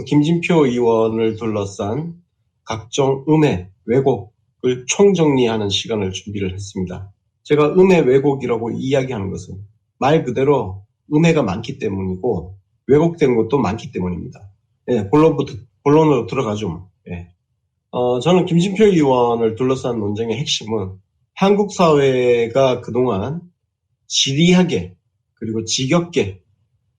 김진표 의원을 둘러싼 각종 음해, 왜곡을 총정리하는 시간을 준비를 했습니다. 제가 음해 왜곡이라고 이야기하는 것은 말 그대로 음해가 많기 때문이고 왜곡된 것도 많기 때문입니다. 예, 본론부터, 본론으로 들어가죠. 예. 어, 저는 김진표 의원을 둘러싼 논쟁의 핵심은 한국 사회가 그동안 지리하게 그리고 지겹게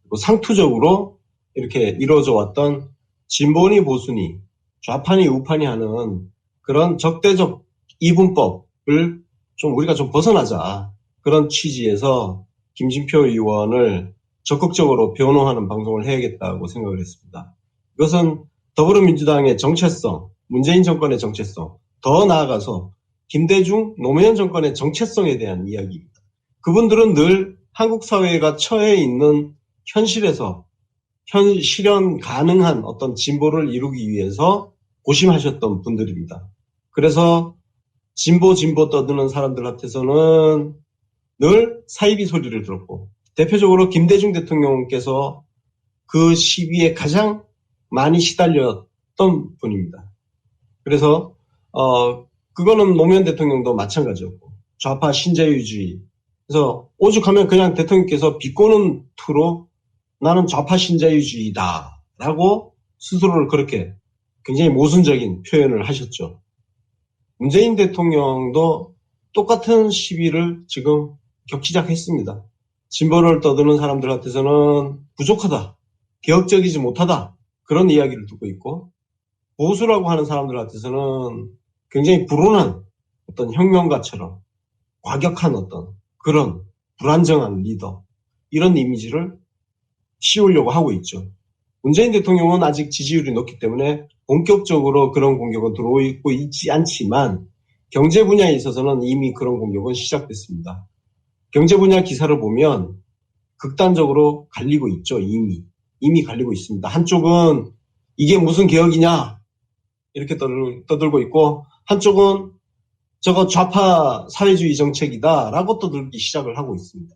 그리고 상투적으로 이렇게 이루어져 왔던 진보니 보수니 좌판이 우판이 하는 그런 적대적 이분법을 좀 우리가 좀 벗어나자 그런 취지에서 김진표 의원을 적극적으로 변호하는 방송을 해야겠다고 생각을 했습니다. 이것은 더불어민주당의 정체성, 문재인 정권의 정체성, 더 나아가서 김대중, 노무현 정권의 정체성에 대한 이야기입니다. 그분들은 늘 한국 사회가 처해 있는 현실에서 현 실현 가능한 어떤 진보를 이루기 위해서 고심하셨던 분들입니다. 그래서 진보 진보 떠드는 사람들한테서는 늘 사이비 소리를 들었고 대표적으로 김대중 대통령께서 그 시비에 가장 많이 시달렸던 분입니다. 그래서 어 그거는 노무현 대통령도 마찬가지였고 좌파 신자유주의 그래서 오죽하면 그냥 대통령께서 비꼬는 투로 나는 좌파 신자유주의다 라고 스스로를 그렇게 굉장히 모순적인 표현을 하셨죠. 문재인 대통령도 똑같은 시비를 지금 격시작했습니다. 진보를 떠드는 사람들한테서는 부족하다, 개혁적이지 못하다 그런 이야기를 듣고 있고 보수라고 하는 사람들한테서는 굉장히 불온한 어떤 혁명가처럼 과격한 어떤 그런 불안정한 리더 이런 이미지를 씌우려고 하고 있죠. 문재인 대통령은 아직 지지율이 높기 때문에 본격적으로 그런 공격은 들어오고 있지 않지만 경제 분야에 있어서는 이미 그런 공격은 시작됐습니다. 경제 분야 기사를 보면 극단적으로 갈리고 있죠. 이미 이미 갈리고 있습니다. 한쪽은 이게 무슨 개혁이냐 이렇게 떠들고 있고 한쪽은 저거 좌파 사회주의 정책이다라고 떠들기 시작을 하고 있습니다.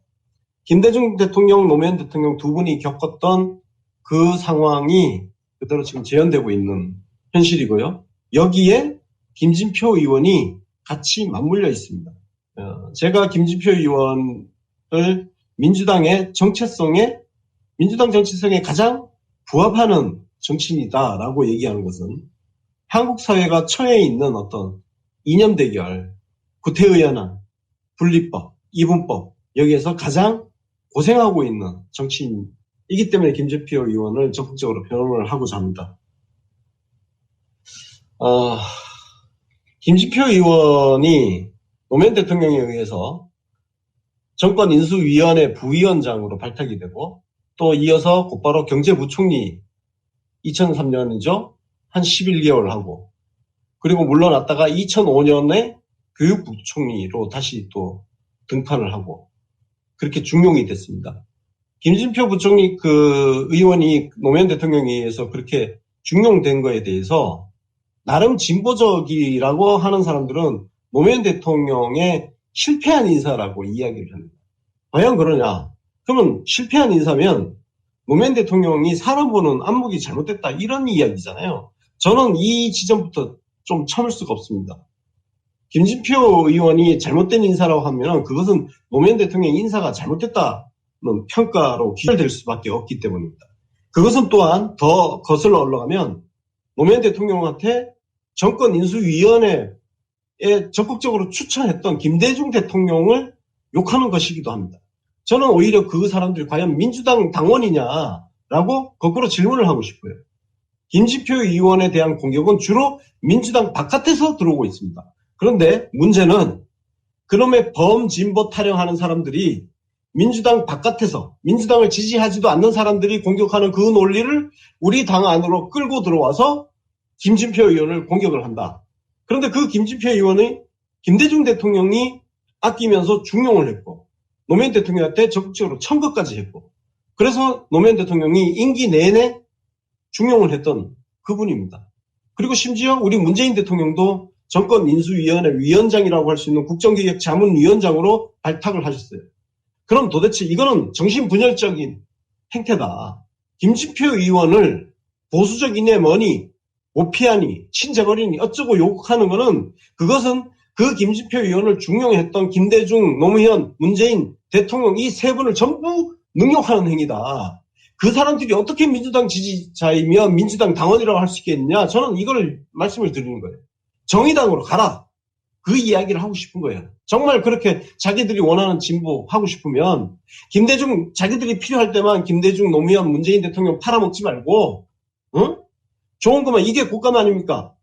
김대중 대통령, 노무현 대통령 두 분이 겪었던 그 상황이 그대로 지금 재현되고 있는 현실이고요. 여기에 김진표 의원이 같이 맞물려 있습니다. 어, 제가 김진표 의원을 민주당의 정체성에 민주당 정체성에 가장 부합하는 정치인이다라고 얘기하는 것은 한국 사회가 처해 있는 어떤 이념 대결, 구태의연한, 분리법, 이분법 여기에서 가장 고생하고 있는 정치인이기 때문에 김재표 의원을 적극적으로 변호를 하고자 합니다. 어, 김지표 의원이 노무현 대통령에 의해서 정권 인수위원회 부위원장으로 발탁이 되고 또 이어서 곧바로 경제부총리 2003년이죠. 한 11개월 하고 그리고 물러났다가 2005년에 교육부총리로 다시 또 등판을 하고 그렇게 중용이 됐습니다. 김진표 부총리 그 의원이 노무현 대통령에 의해서 그렇게 중용된 거에 대해서 나름 진보적이라고 하는 사람들은 노무현 대통령의 실패한 인사라고 이야기를 합니다. 과연 그러냐? 그러면 실패한 인사면 노무현 대통령이 사람 보는 안목이 잘못됐다 이런 이야기잖아요. 저는 이 지점부터 좀 참을 수가 없습니다. 김진표 의원이 잘못된 인사라고 하면 그것은 노무현 대통령 인사가 잘못됐다는 평가로 기절될 수밖에 없기 때문입니다. 그것은 또한 더 거슬러 올라가면 노무현 대통령한테 정권 인수위원회에 적극적으로 추천했던 김대중 대통령을 욕하는 것이기도 합니다. 저는 오히려 그 사람들이 과연 민주당 당원이냐라고 거꾸로 질문을 하고 싶어요. 김지표 의원에 대한 공격은 주로 민주당 바깥에서 들어오고 있습니다. 그런데 문제는 그놈의 범진보 타령하는 사람들이 민주당 바깥에서 민주당을 지지하지도 않는 사람들이 공격하는 그 논리를 우리 당 안으로 끌고 들어와서 김진표 의원을 공격을 한다. 그런데 그 김진표 의원이 김대중 대통령이 아끼면서 중용을 했고 노무현 대통령한테 적극적으로 청구까지 했고 그래서 노무현 대통령이 임기 내내 중용을 했던 그분입니다. 그리고 심지어 우리 문재인 대통령도 정권 인수위원회 위원장이라고 할 수 있는 국정기획 자문위원장으로 발탁을 하셨어요. 그럼 도대체 이거는 정신분열적인 행태다. 김진표 의원을 보수적이네 뭐니 오피하니 친재벌이니 어쩌고 욕하는 거는 그것은 그 김진표 의원을 중용했던 김대중, 노무현, 문재인 대통령 이 세 분을 전부 능욕하는 행위다. 그 사람들이 어떻게 민주당 지지자이며 민주당 당원이라고 할 수 있겠냐? 저는 이걸 말씀을 드리는 거예요. 정의당으로 가라. 그 이야기를 하고 싶은 거예요. 정말 그렇게 자기들이 원하는 진보 하고 싶으면 김대중 자기들이 필요할 때만 김대중, 노무현, 문재인 대통령 팔아먹지 말고 응? 좋은 것만 이게 국감 아닙니까?